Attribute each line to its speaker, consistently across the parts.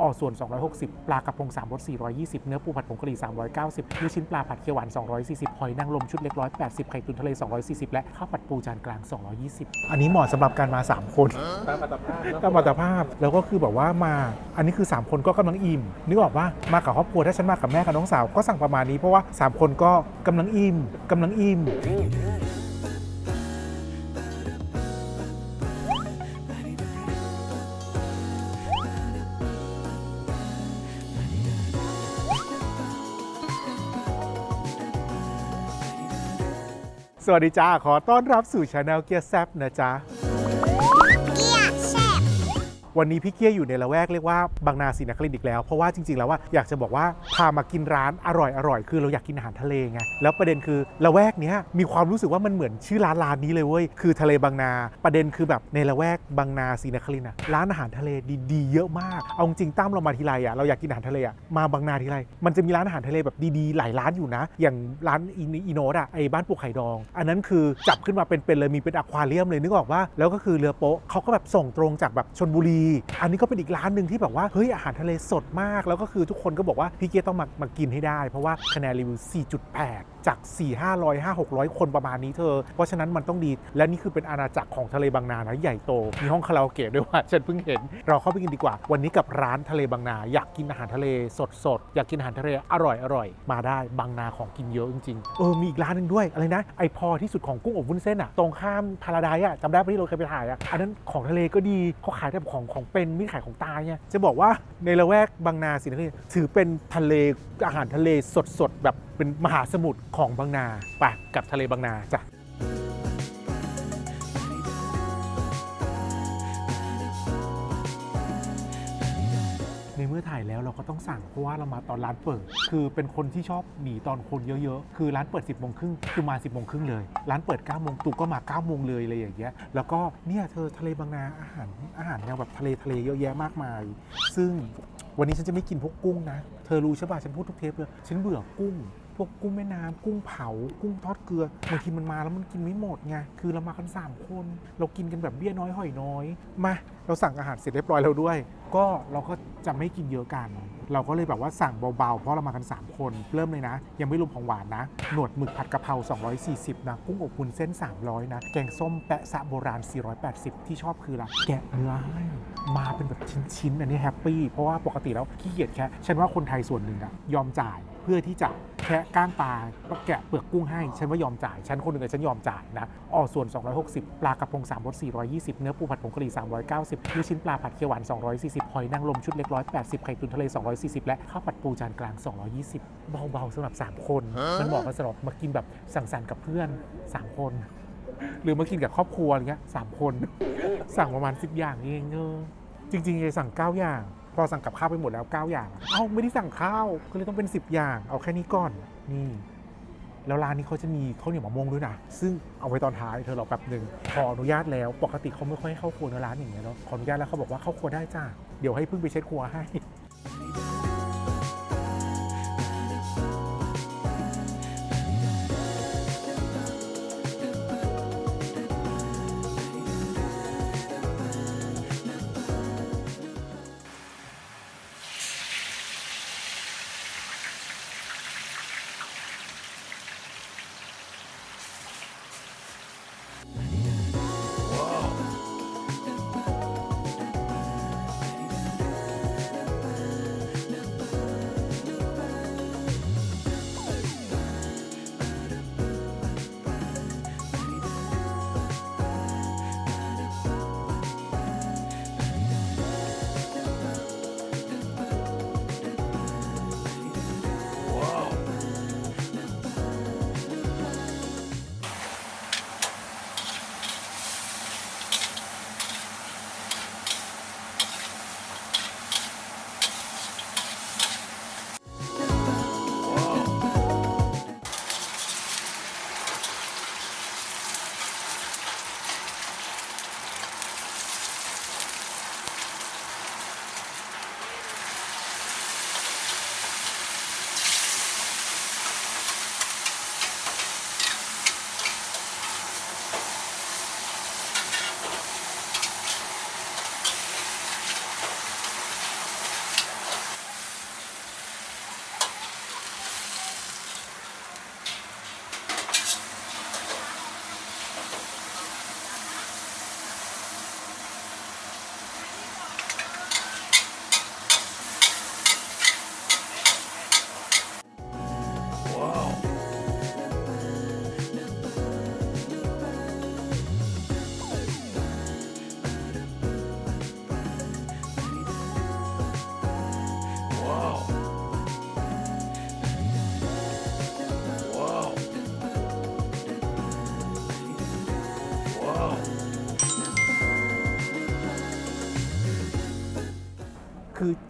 Speaker 1: อ่อส่วน 260 ปลากระพง3รส420 เนื้อปูผัดผงกะหรี่ 390 ลูกชิ้นปลาผัดเขียวหวาน 240 หอยนางรมชุดเล็ก 180 ไข่ตุ๋นทะเล 240 และข้าวผัดปูจานกลาง 220 อันนี้เหมาะสำหรับการมา 3 คน
Speaker 2: ตามอัตภาพเนอะ
Speaker 1: ตามอัตภาพแล้วก็คือแบบว่ามา อันนี้คือ 3 คนก็กำลังอิ่ม นึกออกว่ามากับครอบครัวถ้าฉันมากับแม่กับน้องสาวก็สั่งประมาณนี้เพราะว่า 3 คนก็กำลังอิ่มกำลังอิ่ม วัสดีจ้า ขอต้อนรับสู่ชาแนลเกียร์แซบนะจ๊ะ วันนี้พี่เกียร์อยู่ในละแวกเรียกว่าบางนาศรีนครินทร์อีกแล้ว เพราะว่าจริงๆแล้วว่าอยากจะบอกว่าพามากินร้านอร่อยอร่อยคือเราอยากกินอาหารทะเลไงแล้วประเด็นคือละแวกเนี้ยมีความรู้สึกว่ามันเหมือนชื่อร้านร้านนี้เลยเว้ยคือทะเลบางนา ประเด็นคือแบบในละแวกบางนาศรีนครินทร์อะร้านอาหารทะเลดีๆเยอะมากเอาจริงตั้มเรามาทีไรอะเราอยากกินอาหารทะเลอะมาบางนาทีไรมันจะมีร้านอาหารทะเลแบบดีๆ หลายร้านอยู่นะ อย่างร้านอินอีโนดอะไอ้บ้านปูไข่ดอง อันนั้นคือจับขึ้นมาเป็นๆเลยมีเป็นอะควาเรียมเลยนึกออกว่าแล้วก็คือเรือโป๊ะเขาก็แบบส่งตรงจากแบบชนบุรีอันนี้ก็เป็นอีกร้านหนึ่งที่แบบว่าเฮ้ยอาหารทะเลสดมาก แล้วก็คือทุกคนก็บอกว่าพี่เกียต้องมามากินให้ได้ เพราะว่าคะแนนรีวิว 4.8 จาก 4 500 5 600 คนประมาณนี้เธอ เพราะฉะนั้นมันต้องดีและนี่คือเป็นอาณาจักรของทะเลบางนานะใหญ่โต มีห้องคาราโอเกะด้วยว่าฉันเพิ่งเห็น เราเข้าไปกินดีกว่า วันนี้กับร้านทะเลบางนา อยากกินอาหารทะเลสดๆอยากกินอาหารทะเลอร่อยอร่อยมาได้บางนาของกินเยอะจริงๆเออมีอีกร้านหนึ่งด้วยอะไรนะไอพอที่สุดของกุ้งอบวุ้นเส้นอะตรงข้ามพาราไดอะจำได้ปะที่เราเคยไปถ่ายอะอันนั้นของทะเลก็ดีเขาขายแต่ของของเป็นมิตรขายของตายเนี่ยจะบอกว่าในละแวกบางนาสินะถือเป็นทะเลอาหารทะเลสดๆแบบเป็นมหาสมุทรของบางนาไปกับทะเลบางนาจ้ะ ในเมื่อถ่ายแล้วเราก็ต้องสั่งเพราะว่าเรามาตอนร้านเปิด คือเป็นคนที่ชอบหนีตอนคนเยอะๆ คือร้านเปิด 10บโมงครึ่งคือมา 10บโมงครึ่งเลย ร้านเปิด9ก้าโมงตูก็มา9ก้าโมงเลยอะไรอย่างเงี้ย แล้วก็เนี่ยเธอทะเลบางนาอาหารอาหารแนวแบบทะเลทะเลเยอะแยะมากมาย ซึ่งวันนี้ฉันจะไม่กินพวกกุ้งนะ เธอรู้ใช่ป่ะฉันพูดทุกเทปเลย ฉันเบื่อกุ้ง พวกกุ้งแม่น้ำกุ้งเผา กุ้งทอดเกลือบางทีมันมาแล้วมันกินไม่หมดไงคือเรามากัน 3 คน เรากินกันแบบเบี้ยน้อยหอยน้อยมาเราสั่งอาหารเสร็จเรียบร้อยแล้วด้วย ก็เราก็จะไม่กินเยอะกัน เราก็เลยแบบว่าสั่งเบาๆ เพราะเรามากัน 3 คน เริ่มเลยนะ ยังไม่รวมของหวานนะ หนวดหมึกผัดกะเพรา 240 นะ กุ้งอบวุ้นเส้น 300 นะ แกงส้มแปะสะโบราณ 480 ที่ชอบคืออะไรแกะเนื้อให้มาเป็นแบบชิ้นๆ อันนี้แฮปปี้ เพราะว่าปกติแล้วขี้เกียจแค่ฉันว่าคนไทยส่วนหนึ่งอะยอมจ่าย พื่อที่จะแค่ก้างปลาแกะเปลือกกุ้งให้ฉันว่ายอมจ่าย ฉันคนหนึ่งอะฉันยอมจ่ายนะอ่อส่วน 260 ปลากระพง3รส420 เนื้อปูผัดผงกะหรี่ 390ลูกชิ้นปลาผัดเขียวหวาน 240 หอยนางรมชุดเล็ก 180 ไข่ตุ๋นทะเล 240 และข้าวผัดปูจานกลาง 220 เบาๆสำหรับ 3 คน มันเหมาะกับสำหรับมากินแบบสังสรรค์กับเพื่อน 3 คน หรือมากินกับครอบครัวอะไรเงี้ยสามคน สั่งประมาณ10อย่างเองเออจริงๆจะสั่ง9อย่างพ อสั่งกับข้าวไปหมดแล้ว 9 อย่าง เอ้าไม่ได้สั่งข้าวก็เลยต้องเป็น 10 อย่าง เอาแค่นี้ก่อนนี่แล้วร้านนี้เขาจะมีข้าวเหนียวมะม่วงด้วยนะ ซึ่งเอาไว้ตอนท้ายเธอรอแป๊บหนึ่งขออนุญาตแล้ว ปกติเขาไม่ค่อยให้เข้าครัวในร้านอย่างเงี้ยเนาะขออนุญาตแล้วเขาบอกว่าเข้าครัวได้จ้าเดี๋ยวให้พึ่งไปเช็ดครัวให้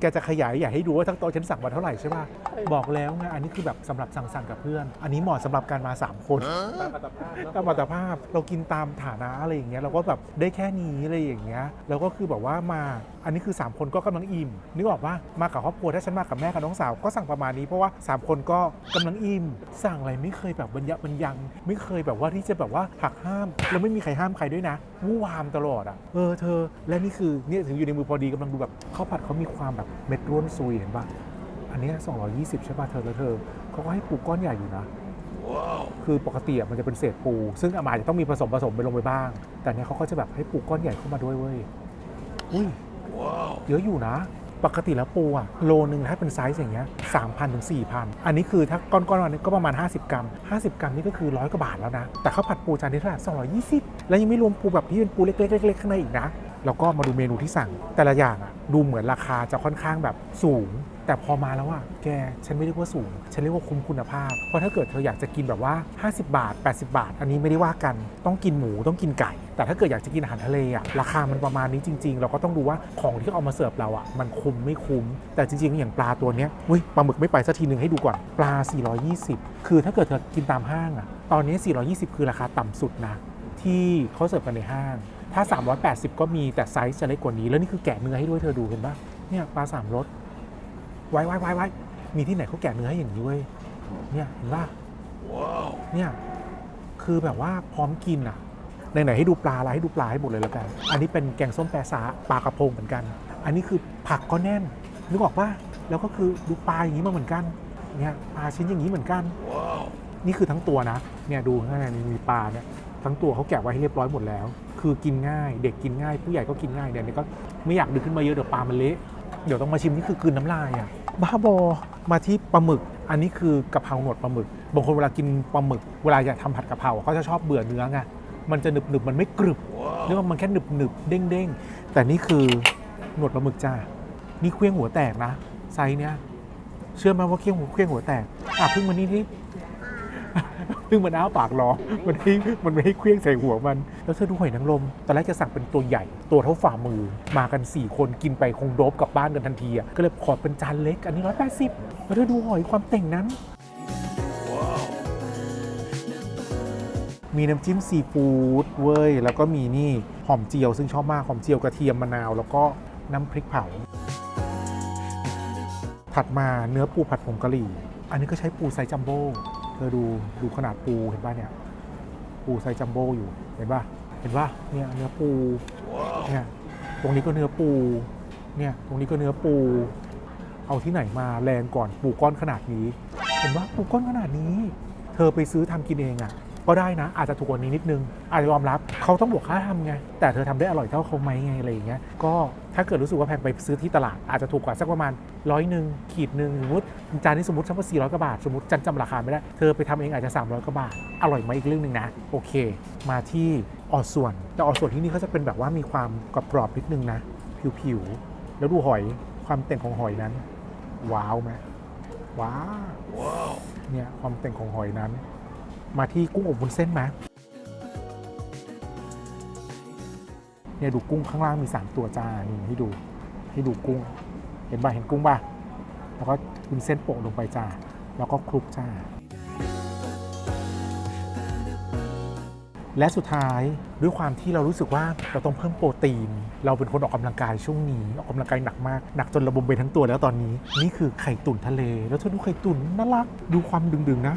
Speaker 1: แกจะขยายใหญ่ให้ดูว่าทั้งโต๊ะฉันสั่งมาเท่าไหร่ใช่ป่ะบอกแล้วไงอันนี้คือแบบสำหรับสั่งสั่งกับเพื่อน อันนี้เหมาะสำหรับการมา 3 คน
Speaker 2: ตามอัตภาพเนอะ
Speaker 1: ตามอัตภาพเรากินตามฐานะอะไรอย่างเงี้ยเราก็แบบได้แค่นี้อะไรอย่างเงี้ยแล้วก็คือแบบว่ามาอันนี้คือ 3 คนก็กำลังอิ่มนึกออกปะมากับครอบครัวถ้าฉันมากับแม่กับน้องสาวก็สั่งประมาณนี้เพราะว่า 3 คนก็กำลังอิ่มสั่งอะไรไม่เคยแบบบรรยะบรรยัง ไม่เคยแบบว่าที่จะแบบว่าหักห้ามแล้วไม่มีใครห้ามใครด้วยนะวู่วามตลอดอะเออเธอ และนี่คือเนี่ยถึงอยู่ในมือพอดีกำลังดูแบบข้าวผัดเขามีความแบบเม็ดร่วนซุยเห็นปะอันเนี้ย220 ใช่ป่ะเธอแล้วเธอเขาก็ให้ปูก้อนใหญ่อยู่นะ คือปกติอะมันจะเป็นเศษปู ซึ่งอาจจะต้องมีผสมผสมไปลงไปบ้าง แต่เนี้ยเขาก็จะแบบให้ปูก้อนใหญ่เข้ามาด้วยเว้ยอุ้ยเยอะอยู่นะ ปกติแล้วปูอะโลนึงถ้าเป็นไซส์อย่างเงี้ยสามพันถึงสี่พันอันนี้คือถ้าก้อนๆอันนี้ก็ประมาณ 50 กรัม 50 กรัมนี่ก็คือร้อยกว่าบาทแล้วนะ แต่ข้าวผัดปูจานนี้เท่าไหร่สองร้อยยี่สิบแล้วยังไม่รวมปูแบบที่เป็นปูเล็กๆเล็กๆข้างในอีกนะ แล้วก็มาดูเมนูที่สั่ง แต่ละอย่างอะดูเหมือนราคาจะค่อนข้างแบบสูง แต่พอมาแล้วอะแกฉันไม่เรียกว่าสูง ฉันเรียกว่าคุ้มคุณภาพ เพราะถ้าเกิดเธออยากจะกินแบบว่า 50 บาท 80 บาท อันนี้ไม่ได้ว่ากัน ต้องกินหมูต้องกินไก่ แต่ถ้าเกิดอยากจะกินอาหารทะเลอะราคามันประมาณนี้จริง ๆ เราก็ต้องดูว่าของที่เอามาเสิร์ฟเราอะมันคุ้มไม่คุ้ม แต่จริง ๆ อย่างปลาตัวเนี้ยอุ้ยปลาหมึกไม่ไปสักทีหนึ่งให้ดูก่อนปลา 420 คือถ้าเกิดเธอกินตามห้างอะตอนนี้ 420 คือราคาต่ำสุดนะที่เขาเสิร์ฟกันในห้าง ถ้า 380 ก็มีแต่ไซส์จะเล็กกว่านี้ แล้วนี่คือแกะเนื้อให้ด้วยเธอดูเห็นปะเนี่ยปลาสามรสไว้ไว้ไว้ไว้มีที่ไหนเขาแกะเนื้อให้อย่างนี้เว้ยเนี่ยเห็นป่ะเนี่ยคือแบบว่าพร้อมกินอะไหนๆให้ดูปลาอะไรให้ดูปลาให้หมดเลยแล้วกัน อันนี้เป็นแกงส้มแปซาปลากระพงเหมือนกัน อันนี้คือผักก็แน่นนึกออกป่ะแล้วก็คือดูปลาอย่างนี้มาเหมือนกันเนี่ยปลาชิ้นอย่างนี้เหมือนกันนี่คือทั้งตัวนะเนี่ยดูข้างในนี่มีปลาเนี่ยทั้งตัวเขาแกะไว้ให้เรียบร้อยหมดแล้ว คือกินง่าย เด็กกินง่าย ผู้ใหญ่ก็กินง่ายเนี่ยนี่ก็ไม่อยากดึงขึ้นมาเยอะเดี๋ยวปลามันเละเดี๋ยวต้องมาชิมนี่คือกืนน้ำลายอะบ้าบอมาที่ปลาหมึก อันนี้คือกะเพราหนวดปลาหมึกบางคนเวลากินปลาหมึกเวลาอยากทำผัดกะเพราเขาจะชอบเบื่อเนื้อไงมันจะหนึบหนึบมันไม่กรึบเรียกว่ามันแค่หนึบหนึบเด้งเด้งแต่นี่คือหนวดปลาหมึกจ้านี่เครื่องหัวแตกนะไซส์เนี้ยเชื่อไหมว่าเครื่องหัวเครื่องหัวแตกอะเพิ่งมานี่ที่ เพิ่งมันอ้าปากรอ มันให้มันไม่ให้เครื่องใส่หัวมัน แล้วเธอดูหอยนางรมตอนแรกจะสั่งเป็นตัวใหญ่ ตัวเท่าฝ่ามือ มากัน 4 คนกินไปคงโดบกลับบ้านกันทันทีอะก็เลยขอเป็นจานเล็ก อันนี้ร้อยแปดสิบแล้วเธอดูหอยความเต่งนั้น มีน้ำจิ้มซีฟู้ดเว้ย แล้วก็มีนี่หอมเจียว ซึ่งชอบมากหอมเจียวกระเทียมมะนาว แล้วก็น้ำพริกเผา ถัดมาเนื้อปูผัดผงกะหรี่ อันนี้ก็ใช้ปูไซส์จัมโบ้ เธอดูดูขนาดปูเห็นป่ะเนี่ย ปูไซจัมโบ้อยู่เห็นป่ะเห็นป่ะเนี่ยเนื้อปูเนี่ยตรงนี้ก็เนื้อปู เนี่ยตรงนี้ก็เนื้อปู เอาที่ไหนมาแรงก่อนปูก้อนขนาดนี้ เห็นว่าปูก้อนขนาดนี้ เธอไปซื้อทำกินเองอะ่ะ ก็ได้นะ อาจจะถูกกว่านี้นิดนึงอาจจะยอมรับเขาต้องบวกค่าทำไง แต่เธอทำได้อร่อยเท่าเขาไหมไงอะไรอย่างเงี้ยก็ถ้าเกิดรู้สึกว่าแพงไปซื้อที่ตลาดอาจจะถูกกว่าสักประมาณร้อยหนึ่งขีดหนึ่งสมมติจานนี้สมมติสักว่าสี่ร้อยกว่าบาท สมมติจันจำราคาไม่ได้ เธอไปทำเองอาจจะ 300กว่าบาท อร่อยไหมอีกเรื่องหนึ่งนะ โอเค มาที่ออส่วน แต่ออส่วนที่นี่เขาจะเป็นแบบว่ามีความกรอบๆนิดนึงนะ ผิวๆ แล้วดูหอยความเต่งของหอยนั้น ว้าวไหมว้าวเนี่ยความเต่งของหอยนั้น มาที่กุ้งอบวุ้นเส้นไหมเนี่ยดูกุ้งข้างล่างมี 3 ตัวจ้านี่ให้ดูให้ดูกุ้ง เห็นป่ะเห็นกุ้งป่ะแล้วก็วุ้นเส้นโปะลงไปจ้าแล้วก็คลุกจ้า และสุดท้ายด้วยความที่เรารู้สึกว่าเราต้องเพิ่มโปรตีน เราเป็นคนออกกำลังกายช่วงนี้ ออกกำลังกายหนักมากหนักจนระบมไปทั้งตัวแล้วตอนนี้ นี่คือไข่ตุ๋นทะเล แล้วเธอดูไข่ตุ๋นน่ารักดูความดึงๆนะ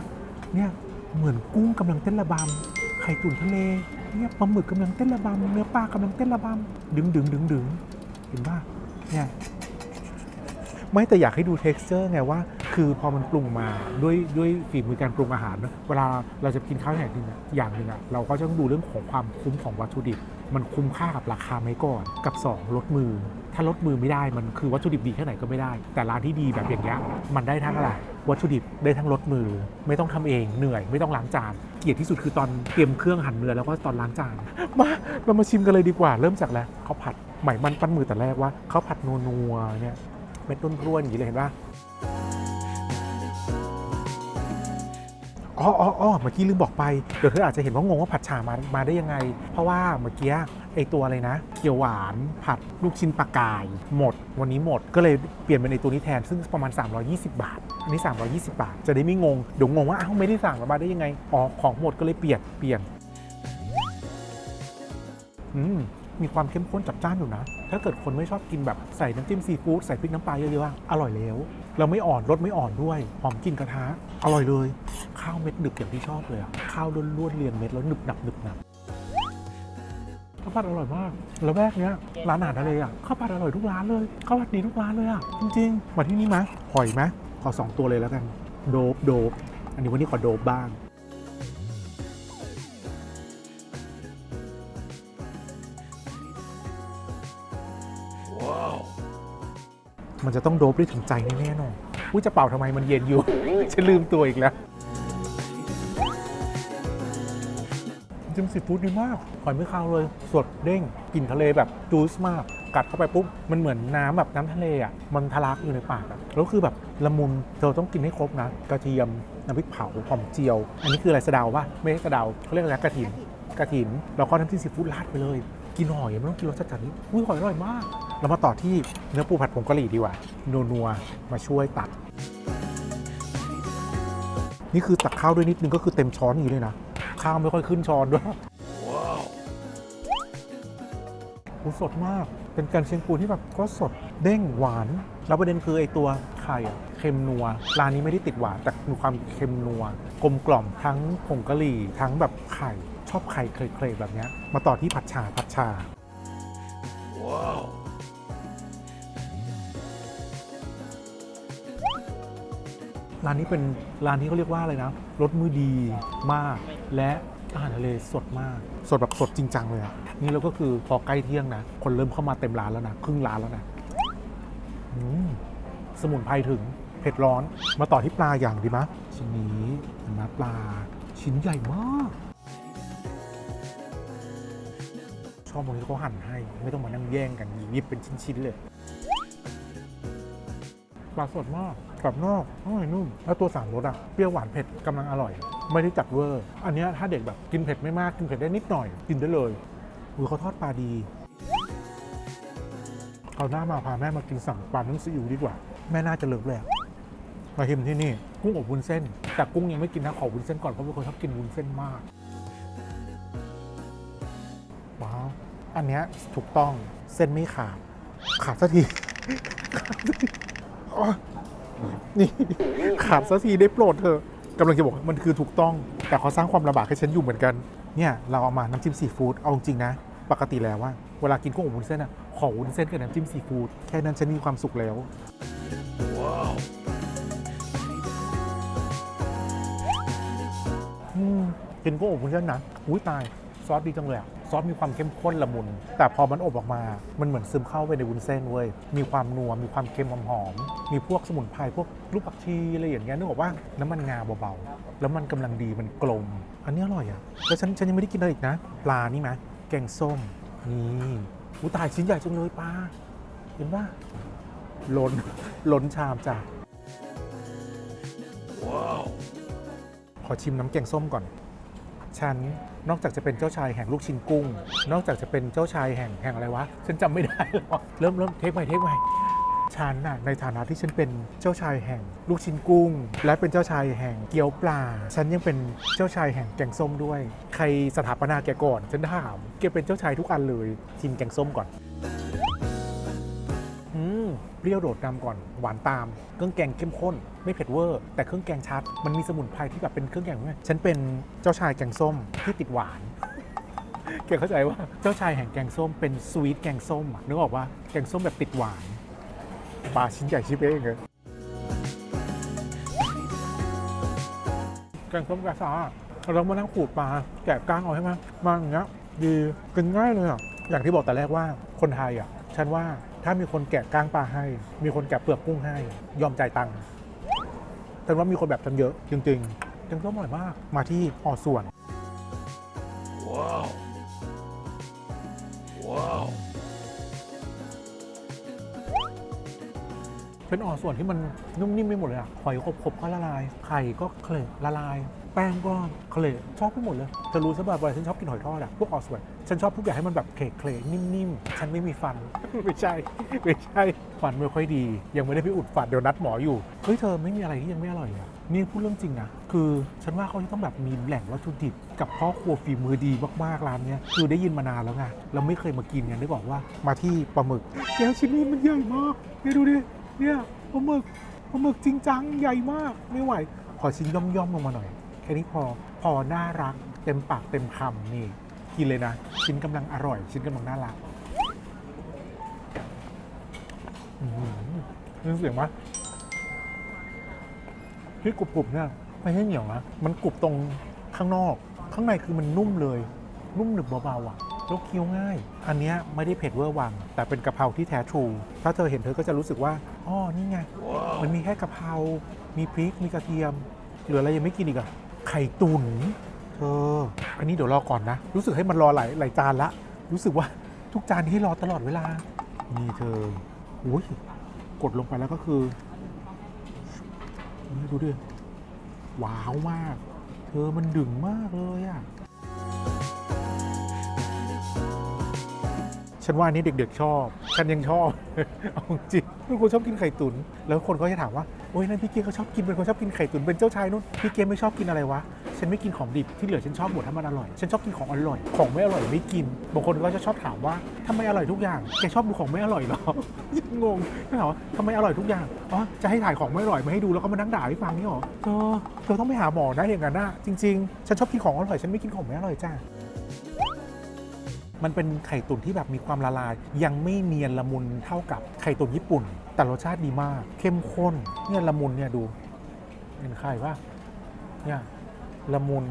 Speaker 1: เนี่ย เหมือนกุ้งกำลังเต้นระบำไข่ตุ๋นทะเลเนี่ยปลาหมึกกำลังเต้นระบำเนื้อปลากำลังเต้นระบำดึงดึงดึงดึงๆเห็นป่ะเนี่ยไม่แต่อยากให้ดู t e x t อร์ไงว่า คือพอมันปรุงมาด้วยด้วยฝีมือการปรุงอาหารเนะเวลาเราจะกินข้าวอย่างหนึงอะอย่างหนึ่งอะเราก็จะต้องดูเรื่องของความคุ้มของวัตถุดิบ มันคุ้มค่ากับราคาไหมก่อน กับ 2 ลดมือ ถ้าลดมือไม่ได้มันคือวัตถุดิบดีแค่ไหนก็ไม่ได้ แต่ร้านที่ดีแบบอย่างเงี้ยมันได้ทั้งอะไรวัตถุดิบได้ทั้งรสมือ ไม่ต้องทำเองเหนื่อยไม่ต้องล้างจานเกลียดที่สุดคือตอนเตรียมเครื่องหั่นเนื้อแล้วก็ตอนล้างจานมาเรามาชิมกันเลยดีกว่า เริ่มจากแล้วข้าวผัดใหม่มันปั้นมือแต่แรกว่าข้าวผัดนัวๆเนี่ยเม็ดต้นพรวนอย่างนี้เลยเห็นปะ อ๋ออ๋อออเมื่อกี้ลืมบอกไป เดี๋ยวเธออาจจะเห็นว่างงว่าผัดฉ่ามามาได้ยังไง เพราะว่าเมื่อกี้ไอตัวอะไรนะเขียวหวานผัดลูกชิ้นปลากาย หมด วันนี้หมดก็เลยเปลี่ยนเป็นไอตัวนี้แทนซึ่งประมาณ 320 บาท อันนี้ 320 บาท จะได้ไม่งงเดี๋ยวงงว่าอ้าวไม่ได้สั่งมาได้ยังไงอ๋อของหมดก็เลยเปลี่ยนเปลี่ยนอืมมีความเข้มข้นจัดจ้านอยู่นะ ถ้าเกิดคนไม่ชอบกินแบบใส่น้ำจิ้มซีฟู้ดใส่พริกน้ำปลาเยอะๆอะอร่อยแล้ว เราไม่อ่อนรสไม่อ่อนด้วย หอมกลินกระทะ อร่อยเลย ข้าวเม็ดหนึบอย่างที่ชอบเลยอะข้าวล้วนๆเรียงเม็ดแล้วหนึบหนับหนึบหนับข้าวผัดอร่อยมาก แล้วแวกเนี้ยร้านอาหารทะเลอะข้าวผัดอร่อยทุกร้านเลยข้าวผัดดีทุกร้านเลยอะจริงๆมาที่นี่มะหอยไหมขอสองตัวเลยแล้วกัน โดบโดบอันนี้วันนี้ขอโดบบ้าง มันจะต้องโดบได้ถึงใจแน่ๆหน่อยอุ้ยจะเป่าทำไมมันเย็นอยู่ ฉันลืมตัวอีกแล้วจิ้มซีฟู้ดดีมากหอยไม่คาวเลย สดเด้งกลิ่นทะเลแบบจูสมาก กัดเข้าไปปุ๊บ มันเหมือนน้ำแบบน้ำทะเลอะ มันทะลักอยู่ในปากอะแล้วคือแบบละมุนเธอต้องกินให้ครบนะ กระเทียม น้ำพริกเผาหอมเจียว อันนี้คืออะไรสะเดาปะไม่ใช่สะเดาเขาเรียกอะไรกระถินกระถิน แล้วก็น้ำจิ้มซีฟู้ดราดไปเลย กินหอยไม่ต้องกินรสจัดๆนี้อุ้ยหอยอร่อยมาก เรามาต่อที่เนื้อปูผัดผงกะหรี่ดีกว่า นัวๆ มาช่วยตัด นี่คือตักข้าวด้วยนิดนึงก็คือเต็มช้อนอย่างนี้เลยนะ ข้าวไม่ค่อยขึ้นช้อนด้วยปูสดมาก เป็นการเชียงปูที่แบบก็สดเด้งหวาน แล้วประเด็นคือไอตัวไข่อะเค็มนัว ร้านนี้ไม่ได้ติดหวาน แต่มีความเค็มนัว กลมกล่อมทั้งผงกะหรี่ ทั้งแบบไข่ ชอบไข่เคลยๆแบบเนี้ยมาต่อที่ผัดชาผัดชา ร้านนี้เป็นร้านที่เขาเรียกว่าอะไรนะรสมือดีมาก และอาหารทะเลสดมาก สดแบบสดจริงจังเลยอะนี่แล้วก็คือพอใกล้เที่ยงนะ คนเริ่มเข้ามาเต็มร้านแล้วนะ ครึ่งร้านแล้วนะอืมสมุนไพรถึงเผ็ดร้อนมาต่อที่ปลาอย่างดีมะชิ้นนี้เห็นไหมปลาชิ้นใหญ่มากชอบตรงที่เขาหั่นให้ ไม่ต้องมานั่งแย่งกันหยิบเป็นชิ้นๆเลยปลาสดมาก กรอบนอกอร่อยนุ่ม แล้วตัวสามรสอะเปรี้ยวหวานเผ็ดกำลังอร่อย ไม่ได้จัดเวอร์ อันนี้ถ้าเด็กแบบกินเผ็ดไม่มากกินเผ็ดได้นิดหน่อย กินได้เลยอุ้ยเขาทอดปลาดีเอาหน้ามาพาแม่มากินสั่งปลาน้ำซีอิ๊วดีกว่า แม่น่าจะเลิกเลยอะมาชิมที่นี่กุ้งอบวุ้นเส้น แต่กุ้งยังไม่กินนะขอวุ้นเส้นก่อนเพราะเป็นคนชอบกินวุ้นเส้นมากว้าวอันนี้ถูกต้องเส้นไม่ขาดขาดสักทีขาดสักที นี่ขาดสักทีได้โปรดเธอะกำลังจะบอกว่ามันคือถูกต้อง แต่เขาสร้างความลำบากให้ฉันอยู่เหมือนกัน เนี่ยเราเอามาน้ำจิ้มซีฟู้ดเอาจริงนะ ปกติแล้วว่าเวลากินกุ้งอบวุ้นเส้นอะขอวุ้นเส้นกับน้ำจิ้มซีฟู้ดแค่นั้นฉันมีความสุขแล้วอืมกินกุ้งอบวุ้นเส้นนะอุ้ยตายซอสดีจังเลยอะ ซอสมีความเข้มข้นละมุน แต่พอมันอบออกมา มันเหมือนซึมเข้าไปในวุ้นเส้นเว้ย มีความนัว มีความเค็มหอมมีพวกสมุนไพร พวกลูกผักชีอะไรอย่างเงี้ยนึกออกว่าน้ำมันงาเบาๆ แล้วมันกำลังดี มันกลม อันนี้อร่อยอะแล้วฉันฉันยังไม่ได้กินอะไรอีกนะ ปลานี่ไหมแกงส้ม นี่อุยตายชิ้นใหญ่จังเลยปลา เห็นปะล้นล้นชามจ้ะขอชิมน้ำแกงส้มก่อน ฉันนอกจากจะเป็นเจ้าชายแห่งลูกชิ้นกุ้ง นอกจากจะเป็นเจ้าชายแห่งแห่งอะไรวะ ฉันจำไม่ได้แล้วอะเริ่มเริ่มเทคใหม่เทคใหม่ฉันน่ะในฐานะที่ฉันเป็นเจ้าชายแห่งลูกชิ้นกุ้ง และเป็นเจ้าชายแห่งเกี๊ยวปลา ฉันยังเป็นเจ้าชายแห่งแกงส้มด้วย ใครสถาปนาแกก่อน ฉันถามแกเป็นเจ้าชายทุกอันเลยชิมแกงส้มก่อน เปรี้ยวโดดนำก่อนหวานตาม เครื่องแกงเข้มข้น ไม่เผ็ดเวอร์ แต่เครื่องแกงชัด มันมีสมุนไพรที่แบบเป็นเครื่องแกงด้วยฉันเป็นเจ้าชายแกงส้มที่ติดหวานแกเข้าใจว่าเจ้าชายแห่งแกงส้มเป็นสวีทแกงส้มนึกออกว่าแกงส้มแบบติดหวานปลาชิ้นใหญ่ชิบเองเลยแกงส้มกระซาเรามานั่งขูดปลาแกะก้างเอาใช่ไหมมาอย่างเงี้ยดีกินง่ายเลยอะอย่างที่บอกแต่แรกว่าคนไทยอะฉันว่า ถ้ามีคนแกะก้างปลาให้ มีคนแกะเปลือกกุ้งให้ ยอมจ่ายตังค์ฉันว่ามีคนแบบฉันเยอะจริงๆยังต้มอร่อยมาก มาที่อ่อส่วนเป็นอ่อส่วนที่มันนุ่มนิ่มไปหมดเลยอะหอยขบๆก็ละลาย ไข่ก็เคลละลาย แป้งก็เคลชอบไปหมดเลยเธอรู้ใช่ป่ะเวลาฉันชอบกินหอยทอดอะพวกอ่อส่วน ฉันชอบทุกอย่างให้มันแบบเคลเคลนิ่มๆ ฉันไม่มีฟัน ไม่ใช่ ไม่ใช่ ฟันไม่ค่อยดี ยังไม่ได้ไปอุดฟันเดี๋ยวนัดหมออยู่ เฮ้ยเธอไม่มีอะไรที่ยังไม่อร่อยอะนี่พูดเรื่องจริงนะ คือฉันว่าเขาจะต้องแบบมีแหล่งวัตถุดิบกับพ่อครัวฝีมือดีมากๆร้านเนี้ยคือได้ยินมานานแล้วไงเราไม่เคยมากินไงนึกออกว่า มาที่ปลาหมึกแก้วชิ้นนี้มันใหญ่มากเนี่ยดูดิเนี่ยปลาหมึกปลาหมึกจริงจังใหญ่มากไม่ไหวขอชิ้นย่อมย่อมๆลงมาหน่อย แค่นี้พอพอน่ารักเต็มปากเต็มคำนี่ กินเลยนะ ชิ้นกำลังอร่อย ชิ้นกำลังน่ารักอืมนี่เสียงว่าที่กรุบๆเนี่ยไม่ใช่เหนียวนะมันกรุบตรงข้างนอก ข้างในคือมันนุ่มเลย นุ่มหนึบเบาๆอะแล้วเคี้ยวง่าย อันนี้ไม่ได้เผ็ดเวอร์วัง แต่เป็นกะเพราที่แท้ทรู ถ้าเธอเห็นเธอก็จะรู้สึกว่าอ๋อนี่ไง มันมีแค่กะเพรา มีพริก มีกระเทียม เหลืออะไรยังไม่กินอีกอะไข่ตุ๋น เธออันนี้เดี๋ยวรอก่อนนะ รู้สึกให้มันรอหลายหลายจานละ รู้สึกว่าทุกจานที่รอตลอดเวลา นี่เธออุ้ยกดลงไปแล้วก็คือนี่ดูดิ ว้าวมาก เธอมันดึงมากเลยอะฉันว่าอันนี้เด็กๆชอบ ฉันยังชอบ เอาจริงเป็นคนชอบกินไข่ตุน แล้วคนก็จะถามว่า โอ้ยนั่นพี่เก้เขาชอบกินเป็นคนชอบกินไข่ตุนเป็นเจ้าชายนู่น พี่เก้ไม่ชอบกินอะไรวะ ฉันไม่กินของดิบที่เหลือฉันชอบหมดถ้ามันอร่อย ฉันชอบกินของอร่อย ของไม่อร่อยไม่กิน บางคนก็จะชอบถามว่าทำไมอร่อยทุกอย่างแกชอบดูของไม่อร่อยเหรอ งงฉันถามว่าทำไมอร่อยทุกอย่าง อ๋อ จะให้ถ่ายของไม่อร่อยมาให้ดูแล้วก็มานั่งด่าให้ฟังนี่หรอเธอเธอต้องไปหาหมอนะอย่างนั้นนะจริงๆ ฉันชอบกินของอร่อย ฉันไม่กินของไม่อร่อยจ้ามันเป็นไข่ตุ๋นที่แบบมีความละลาย ยังไม่เนียนละมุนเท่ากับไข่ตุ๋นญี่ปุ่น แต่รสชาติดีมาก เข้มข้นเนี่ยละมุนเนี่ยดูเห็นไข่ปะเนี่ย ละมุน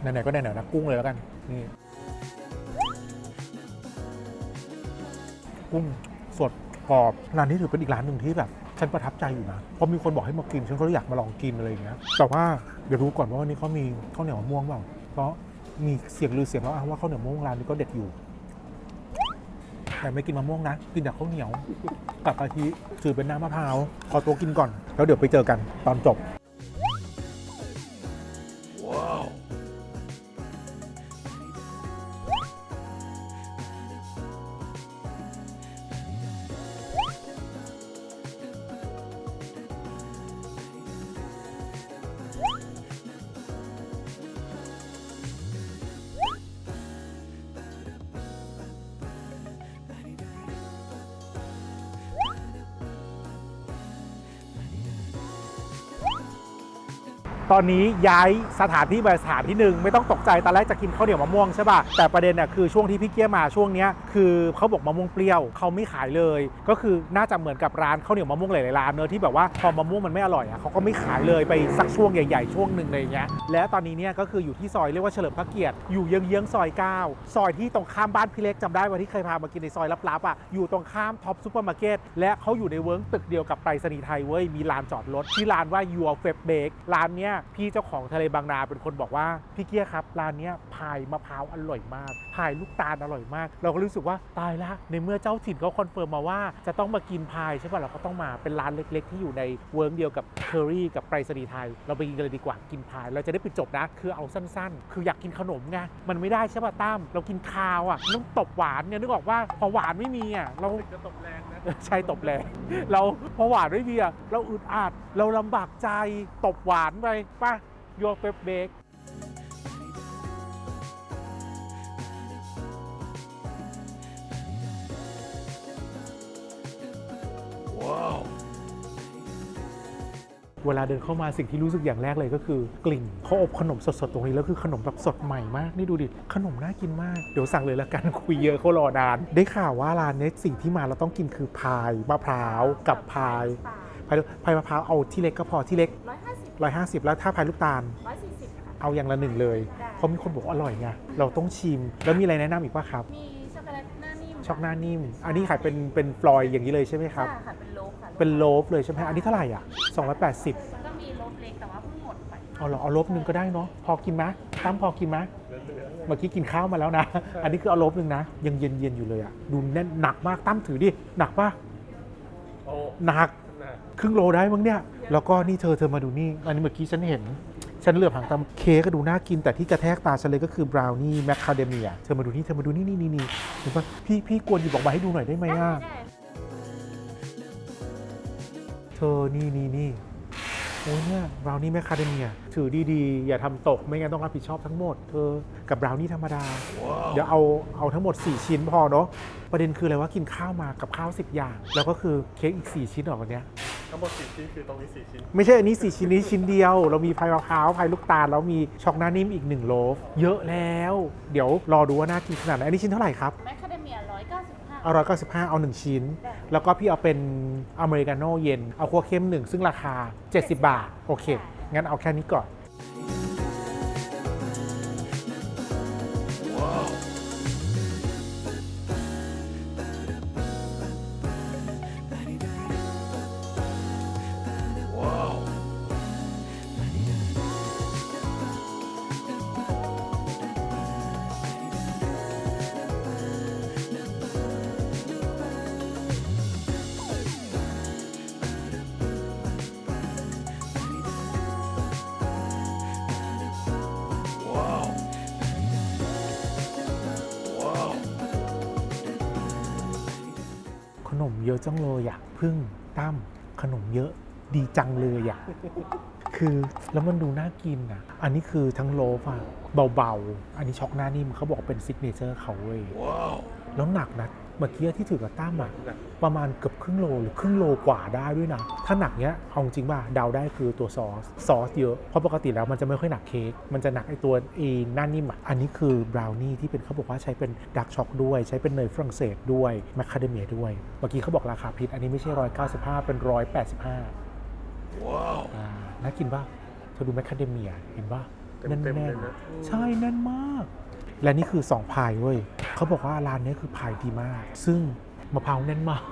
Speaker 1: ไหนๆก็ไหนๆนะกุ้งเลยแล้วกันนี่กุ้งสดกรอบร้านนี้ถือเป็นอีกร้านหนึ่งที่แบบฉันประทับใจอยู่นะเพราะมีคนบอกให้มากิน ฉันก็เลยอยากมาลองกินอะไรอย่างเงี้ย แต่ว่าเดี๋ยวรู้ก่อนว่าวันนี้เขามีข้าวเหนียวมะม่วงเปล่าเพราะมีเสียงลือเสียงแล้วว่าข้าวเหนียวมะม่วงร้านนี้ก็เด็ดอยู่ แต่ไม่กินมะม่วงนะ กินแต่ข้าวเหนียวกับกะทิถือเป็นน้ำมะพร้าว ขอตัวกินก่อน แล้วเดี๋ยวไปเจอกันตอนจบ ตอนนี้ย้ายสถานที่ไปสถานที่หนึ่งไม่ต้องตกใจตอนแรกจะกินข้าวเหนียวมะม่วงใช่ป่ะแต่ประเด็นน่ะคือช่วงที่พี่เกี้ยมาช่วงเนี้ยคือเขาบอกมะม่วงเปรี้ยวเขาไม่ขายเลย ก็คือน่าจะเหมือนกับร้านข้าวเหนียวมะม่วงหลายๆร้านเนอะที่แบบว่าพอมะม่วงมันไม่อร่อยอะเขาก็ไม่ขายเลยไปสักช่วงใหญ่ๆช่วงหนึ่งอะไรอย่างเงี้ยและตอนนี้เนี่ยก็คืออยู่ที่ซอยเรียกว่าเฉลิมพระเกียรติอยู่เยื้องๆซอย 9 ซอยที่ตรงข้ามบ้านพี่เล็กจำได้ว่าที่เคยพามากินในซอยลับๆอะอยู่ตรงข้ามท็อปซูเปอร์มาร์เก็ตและเขาอยู่ในเวิร์กตึกเดียวกับไปรษณีย์ไทยเว้ยมีลานจอดรถที่ร้านว่า Your f a v Bake ร้านเนี้ยพี่เจ้าของทะเลบางนาเป็นคนบอกว่า พี่เกียครับร้านนี้พายมะพร้าวอร่อยมาก พายลูกตาลอร่อยมาก เราก็รู้สึกว่าตายละในเมื่อเจ้าถิ่นเขาคอนเฟิร์มมาว่าจะต้องมากินพายใช่ป่ะเราก็ต้องมาเป็นร้านเล็ก ๆ ที่อยู่ในเวิร์กเดียวกับเคอรี่กับไปรษณีย์ไทย เราไปกินกันเลยดีกว่ากินพาย เราจะได้ปิดจบนะคือเอาสั้น ๆ คืออยากกินขนมไงมันไม่ได้ใช่ป่ะตั้มเรากินคาวอะต้องตบหวานเนี่ยนึกออกว่าพอหวานไม่มีอะเรา
Speaker 2: จะตบแรง
Speaker 1: ใช่ตบแรงเราพอหวานไม่มีอะเราอึดอัดเราลำบากใจตบหวานไปป่ะโยเฟบเบก เวลาเดินเข้ามาสิ่งที่รู้สึกอย่างแรกเลยก็คือกลิ่นเขาอบขนมสดๆตรงนี้แล้วคือขนมแบบสดใหม่มากนี่ดูดิขนมน่ากินมากเดี๋ยวสั่งเลยละกันคุยเยอะเขารอนาน ได้ข่าวว่าร้านนี้สิ่งที่มาเราต้องกินคือพายมะพร้าวกับพายพายพายมะพร้าวเอาที่เล็กก็พอที่เล็ก
Speaker 3: ร้อยห้าสิบ
Speaker 1: 150แล้วถ้าพายลูกตาล
Speaker 3: ร้อยสี่สิบค่ะ
Speaker 1: เอาอย่างละหนึ่งเลย
Speaker 3: ได้
Speaker 1: เพราะมีคนบอกว่าอร่อยไงเราต้องชิมแล้วมีอะไรแนะนำอีกป่ะครับ
Speaker 3: มีช็อกโกแลตหน้านิ่ม
Speaker 1: ช็อกหน้านิ่ม อันนี้ขายเป็นเป็นฟลอยอย่างนี้เลยใช่ไหมครับ
Speaker 3: ใช่ค่ะเป็นโลค่ะ
Speaker 1: เป็นโลฟเลยใช่ไหมอันนี้เท่าไหร่อะ 280
Speaker 2: แล้วก็มีลบเล็กแต่ว่าเพิ่งหมดไป
Speaker 1: เอาเหรอเอาลบหนึ่งก็ได้เนาะพอกินไหมตั้มพอกินไหมเมื่อกี้กินข้าวมาแล้วนะ อันนี้คือเอาลบหนึ่งนะ ยังเย็นเย็นๆอยู่เลยอะดูแน่นหนักมากตั้มถือดิหนักปะ
Speaker 3: โอ้
Speaker 1: หนักครึ่งโลได้มั้งเนี่ย แล้วก็นี่เธอเธอมาดูนี่ อันนี้เมื่อกี้ฉันเห็น ฉันเหลือบหางตามเค้กก็ดูน่ากิน แต่ที่กระแทกตาฉันเลยก็คือบราวนี่แมคคาเดเมีย เธอมาดูนี่ เธอมาดูนี่นี่นี่นี่เห็นปะพี่พี่กวนหยิบออกมาให้ดูหน่อยได้ไหมอะ
Speaker 2: ได้
Speaker 1: อนี่นี่นี่โอ้ยเนี่ยบราวนี่แมคคาเดเมียถือดีๆ อย่าทำตกไม่งั้นต้องรับผิดชอบทั้งหมด เธอกับบราวนี่ธรรมดา เดี๋ยวเอาเอาทั้งหมด 4 ชิ้นพอเนาะประเด็นคืออะไรว่ากินข้าวมากับข้าว 10 อย่าง แล้วก็คือเค้กอีก 4 ชิ้นออกวันเนี้ย
Speaker 3: ทั้งหมดสี่ชิ้นคือตรงนี้สี่ชิ้น
Speaker 1: ไม่ใช่อันนี้4ชิ้นนี้ชิ้นเดียว เรามีพายมะพร้าวพายลูกตาลแล้วมีช็อกหน้านิ่มอีก1โลฟเยอะแล้ว เดี๋ยวรอดูว่าน่ากินขนาดไหนอันนี้ชิ้นเท่าไหร่ครับ
Speaker 2: แมคคาเด เมียร้อยเก้าสิบห้า
Speaker 1: เอาร้อยเก้าสิบห้าเอา1ชิ้น
Speaker 2: ได้
Speaker 1: แล้วก็พี่เอาเป็นอเมริกาโน่เย็น เอาคั่วเข้มหนึ่งซึ่งราคา 70 บาท โอเค งั้นเอาแค่นี้ก่อน จังเลยอะคือแล้วมันดูน่ากินอะอันนี้คือทั้งโลฟอะเบาๆ อันนี้ช็อกหน้านิ่มเขาบอกเป็นซิกเนเจอร์เขาเว้ยแล้วหนักนะเมื่อกี้ที่ถือกับตั้มอะ
Speaker 3: หนัก
Speaker 1: ประมาณเกือบครึ่งโลหรือครึ่งโลกว่าได้ด้วยนะ ถ้าหนักเนี้ยเอาจริงป่ะเดาได้คือตัวซอส ซอสเยอะเพราะปกติแล้วมันจะไม่ค่อยหนักเค้กมันจะหนักไอตัวเอหน้านิ่มอะอันนี้คือบราวนี่ที่เป็นเขาบอกว่าใช้เป็นดาร์กช็อกด้วย ใช้เป็นเนยฝรั่งเศสด้วยแมคคาเดเมียด้วย เมื่อกี้เขาบอกราคาพิษอันนี้ไม่ใช่ร้อยเก้าสิบห้าเป็นร้อยแปดสิบห้า ว้าวน่ากินป่ะเธอดูแมคคาเดเมียเห็นป่ะ
Speaker 3: เต็มๆเลยนะ
Speaker 1: ใช่แน่นมาก และนี่คือ2พายเว้ยเขาบอกว่าร้านนี้คือพายดีมาก ซึ่งมะพร้าวแน่นมาก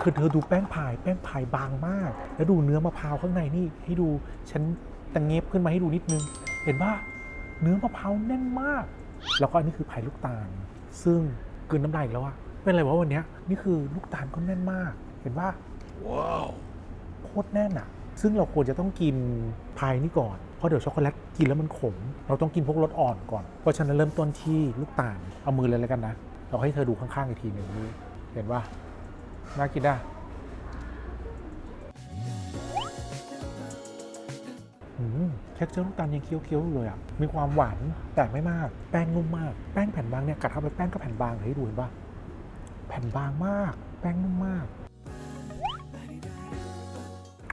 Speaker 1: คือเธอดูแป้งพาย แป้งพายบางมาก แล้วดูเนื้อมะพร้าวข้างในนี่ให้ดูฉันตังเงบขึ้นมาให้ดูนิดนึง เห็นป่ะเนื้อมะพร้าวแน่นมาก แล้วก็อันนี้คือพายลูกตาล ซึ่งกลืนน้ำลายอีกแล้วอะเป็นอะไรวะวันเนี้ยนี่คือลูกตาลก็แน่นมาก เห็นป่ะโคตรแน่นอะ ซึ่งเราควรจะต้องกินพายนี่ก่อน เพราะเดี๋ยวช็อกโกแลตกินแล้วมันขม เราต้องกินพวกรสอ่อนก่อน เพราะฉะนั้นเริ่มต้นที่ลูกตาล เอามือเลยแล้วกันนะ เราให้เธอดูข้างๆอีกทีหนึ่งนี่เห็นป่ะน่ากินได้อืมแค่เจอลูกตาลยังเคี้ยวๆเลยอะ มีความหวานแต่ไม่มาก แป้งนุ่มมาก แป้งแผ่นบางเนี่ยกัดเข้าไปแป้งก็แผ่นบางเลยให้ดูเห็นป่ะแผ่นบางมาก แป้งนุ่มมาก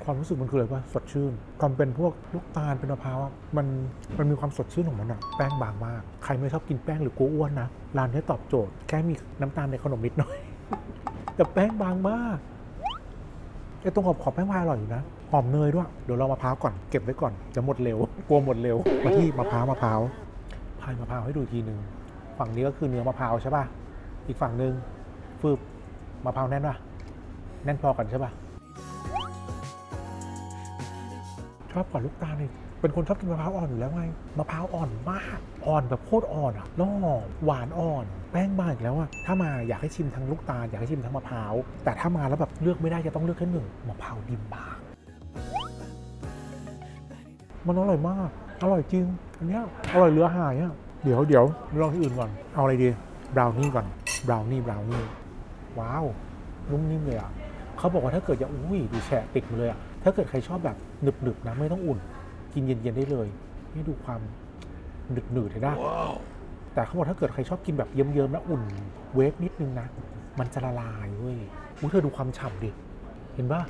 Speaker 1: ความรู้สึกมันคืออะไรป่ะสดชื่น ความเป็นพวกลูกตาลเป็นมะพร้าวอะมันมันมีความสดชื่นของมันอะแป้งบางมาก ใครไม่ชอบกินแป้งหรือกลัวอ้วนนะร้านนี้ตอบโจทย์แค่มีน้ำตาลในขนมนิดหน่อย แต่แป้งบางมากไอ้ตรงขอบขอบแป้งพายอร่อยอยู่นะหอมเนยด้วยเดี๋ยวเรามะพร้าวก่อนเก็บไว้ก่อนจะหมดเร็วกลัวหมดเร็วมาที่มะพร้าวมะพร้าวพายมะพร้าวให้ดูอีกทีหนึ่งฝั่งนี้ก็คือเนื้อมะพร้าวใช่ป่ะอีกฝั่งหนึ่งฟืบมะพร้าวแน่นป่ะแน่นพอกันใช่ป่ะ ชอบกว่าลูกตาลเลยเป็นคนชอบกินมะพร้าวอ่อนอยู่แล้วไง มะพร้าวอ่อนมาก อ่อนแบบโคตรอ่อนอะแล้วหอมหวานอ่อน แป้งบางอีกแล้วอะ ถ้ามาอยากให้ชิมทั้งลูกตาลอยากให้ชิมทั้งมะพร้าว แต่ถ้ามาแล้วแบบเลือกไม่ได้จะต้องเลือกแค่หนึ่งมะพร้าวดิบบาง มันอร่อยมาก อร่อยจริง อันเนี้ยอร่อยเหลือหายอะ เดี๋ยวเดี๋ยวลองที่อื่นก่อน เอาอะไรดีบราวนี่ก่อนบราวนี่บราวนี่ ว้าว นุ่มนิ่มเลยอะ เขาบอกว่าถ้าเกิดจะอุ้ยดูแฉะติดมาเลยอะ ถ้าเกิดใครชอบแบบ หนึบๆนะไม่ต้องอุ่น กินเย็นๆได้เลยนี่ดูความหนึบหนืดเลยนะแต่เขาบอกถ้าเกิดใครชอบกินแบบเยิ้มๆแล้วอุ่นเวฟนิดนึงนะ มันจะละลายเว้ยอุ้ยเธอดูความฉ่ำดิ เห็นปะ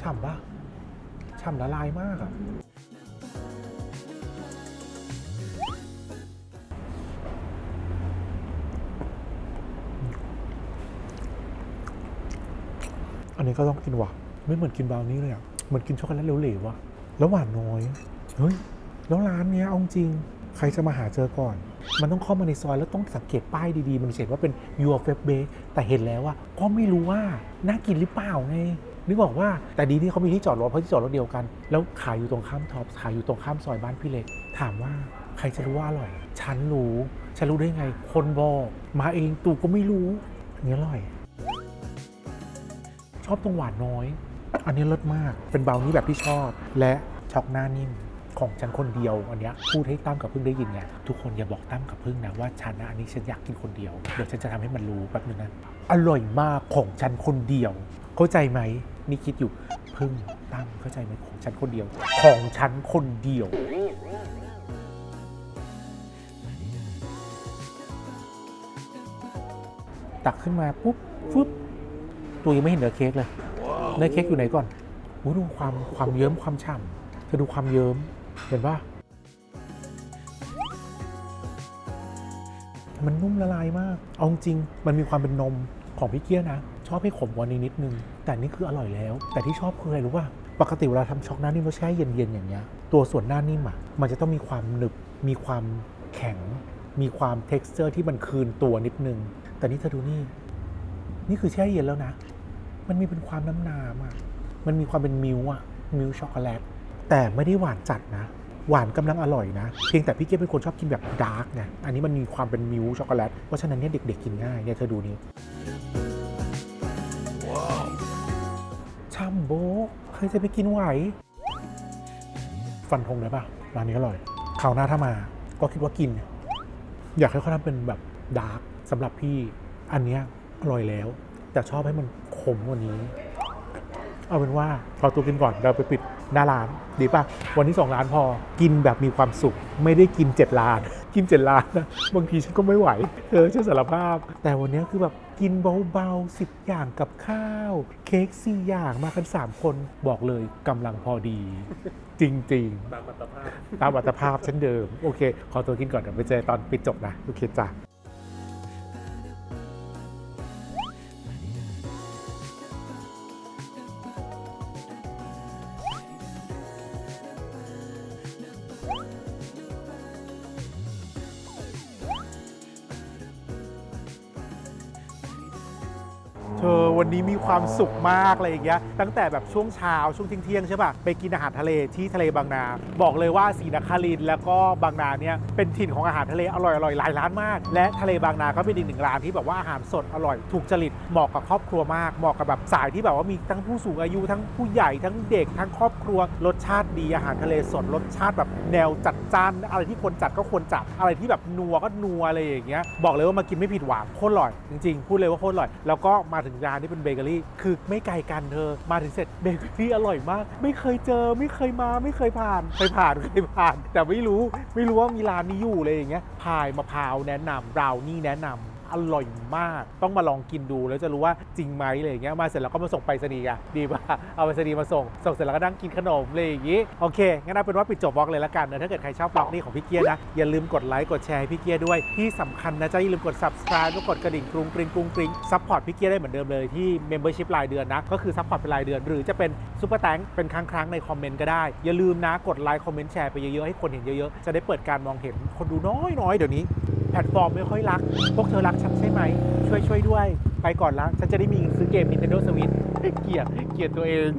Speaker 1: ฉ่ำปะฉ่ำละลายมากอะอันนี้ก็ต้องกินว่ะ ไม่เหมือนกินบราวนี่เลยอะ เหมือนกินช็อกโกแลตเหลวๆอะแล้วหวานน้อยเฮ้ยแล้วร้านเนี้ยเอาจริง ใครจะมาหาเจอก่อน มันต้องเข้ามาในซอยแล้วต้องสังเกตป้ายดีๆ มันเขียนว่าเป็น your f a v bake แต่เห็นแล้วอะก็ไม่รู้ว่าน่ากินหรือเปล่าไงนึกออกว่าแต่ดีที่เขามีที่จอดรถเพราะที่จอดรถเดียวกัน แล้วขายอยู่ตรงข้ามท็อปขายอยู่ตรงข้ามซอยบ้านพี่เล็ก ถามว่าใครจะรู้ว่าอร่อย ฉันรู้ ฉันรู้ได้ไง คนบอกมาเองตูก็ไม่รู้อันนี้อร่อย ชอบตรงหวานน้อย อันนี้เลิศมาก เป็นเบราวนี่แบบที่ชอบ และช็อกหน้านิ่มของฉันคนเดียวอันนี้พูดให้ตั้มกับพึ่งได้ยินไงทุกคนอย่าบอกตั้มกับพึ่งนะว่าฉันนะอันนี้ฉันอยากกินคนเดียวเดี๋ยวฉันจะทำให้มันรู้แป๊บนึงนะอร่อยมากของฉันคนเดียว เข้าใจไหมนี่คิดอยู่พึ่งตั้มเข้าใจไหมของฉันคนเดียว ของฉันคนเดียวตักขึ้นมาปุ๊บฟึบตัวยังไม่เห็นเนื้อเค้กเลย เนื้อเค้กอยู่ไหนก่อนอู้ดูความความเยิ้มความฉ่ำเธอดูความเยิ้มเห็นปะมันนุ่มละลายมาก เอาจริง มันมีความเป็นนมของพี่เกี้ยนะ ชอบให้ขมกว่านี้นิดนึง แต่นี่คืออร่อยแล้ว แต่ที่ชอบคืออะไรรู้ป่ะ ปกติเวลาทำช็อกหน้านิ่มแล้วแช่เย็นๆอย่างเงี้ย ตัวส่วนหน้านิ่มอะ มันจะต้องมีความหนึบ มีความแข็ง มีความ t e x t อร์ที่มันคืนตัวนิดนึง แต่นี่เธอดูนี่ นี่คือแช่เย็นแล้วนะ มันมีเป็นความน้ำน้ำอะ มันมีความเป็นมิลค์อะ มิลค์ช็อกโกแลต แต่ไม่ได้หวานจัดนะ หวานกำลังอร่อยนะ เพียงแต่พี่เก้เป็นคนชอบกินแบบดาร์กไง อันนี้มันมีความเป็นมิลค์ช็อกโกแลต เพราะฉะนั้นเนี่ยเด็กๆกินง่ายเนี่ยเธอดูนี่ช่ำโบกใครจะไปกินไหว ฟันธงเลยป่ะ ร้านนี้อร่อยคราวหน้าถ้ามา ก็คิดว่ากิน อยากให้เขาทำเป็นแบบดาร์กสำหรับพี่ อันเนี้ยอร่อยแล้ว แต่ชอบให้มัน มกว่านี้ เอาเป็นว่าพอตัวกินก่อนเราไปปิดหน้าร้านดีป่ะ วันที่2ล้านพอกินแบบมีความสุข ไม่ได้กิน7ล้าน กิน7ล้านนะบางทีฉันก็ไม่ไหวเธอฉันสารภาพ แต่วันนี้คือแบบกินเบาๆ10 อย่างกับข้าว เค้ก4อย่างมากัน 3 คนบอกเลยกำลังพอดี จริง ๆ
Speaker 3: ตามอัตภาพ
Speaker 1: ตามอัตภาพเช่นเดิม โอเค ขอตัวกินก่อนเดี๋ยวไปเจอตอนปิดจบนะ โอเคจ้ะ ความสุขมากอะไรอย่างเงี้ยตั้งแต่แบบช่วงเช้าช่วงเที่ยงๆใช่ป่ะไปกินอาหารทะเลที่ทะเลบางนา บอกเลยว่าศรีนครินแล้วก็บางนาเนี่ยเป็นถิ่นของอาหารทะเลอร่อยๆหลายร้านมาก และทะเลบางนาก็เป็นอีกหนึ่งร้านที่แบบว่าอาหารสดอร่อยถูกจริตเหมาะกับครอบครัวมากเหมาะกับแบบสายที่แบบว่ามีทั้งผู้สูงอายุทั้งผู้ใหญ่ทั้งเด็กทั้งครอบครัวรสชาติดีอาหารทะเลสดรสชาติแบบแนวจัดจ้านอะไรที่ควรจัดก็ควรจัดอะไรที่แบบนัวก็นัวอะไรอย่างเงี้ยบอกเลยว่ามากินไม่ผิดหวังโคตรอร่อยจริงๆพูดเลยว่าโคตรอร่อยแล้วก็มาถึงร้านที่เป็นเบเกอรี่คือไม่ไกลกันเธอ มาถึงเสร็จเบเกอรี่อร่อยมาก ไม่เคยเจอไม่เคยมาไม่เคยผ่านเคยผ่านเคยผ่าน แต่ไม่รู้ไม่รู้ว่ามีร้านนี้อยู่เลยอย่างเงี้ยพายมะพร้าวแนะนำบราวนี่แนะนำ อร่อยมาก ต้องมาลองกินดูแล้วจะรู้ว่าจริงไหมอะไรอย่างเงี้ยมาเสร็จแล้วก็มาส่งไปรษณีย์อะดีป่ะเอาไปรษณีย์มาส่งส่งเสร็จแล้วก็นั่งกินขนมเลยอย่างงี้โอเคงั้นเอาเป็นว่าปิดจบบล็อกเลยละกันนะถ้าเกิดใครชอบบล็อกนี้ของพี่เกียร์นะอย่าลืมกดไลค์กดแชร์ให้พี่เกียร์ด้วยที่สำคัญนะจ๊ะอย่าลืมกด subscribe แล้วกดกระดิ่งกรุงกริงกรุงกริงซัพพอร์ตพี่เกียร์ได้เหมือนเดิมเลยที่ membership รายเดือนนะก็คือซัพพอร์ตเป็นรายเดือน หรือจะเป็นซุปเปอร์แตงเป็นครั้งครั้งในคอมเมนต์ก็ได้ อย่าลืมนะกดไลค์คอมเมนต์แชร์ไปเยอะๆให้คนเห็นเยอะๆจะได้เปิดการมองเห็นคนดูน้อยๆเดี๋ยวนี้ พลตฟอร์มไม่ค่อยรัก พวกเธอรักฉันใช่ไหม ช่วยช่วยด้วย ไปก่อนละ ฉันจะได้มีซื้อเกม Nintendo Switch เกลียดเกลียดตัวเอง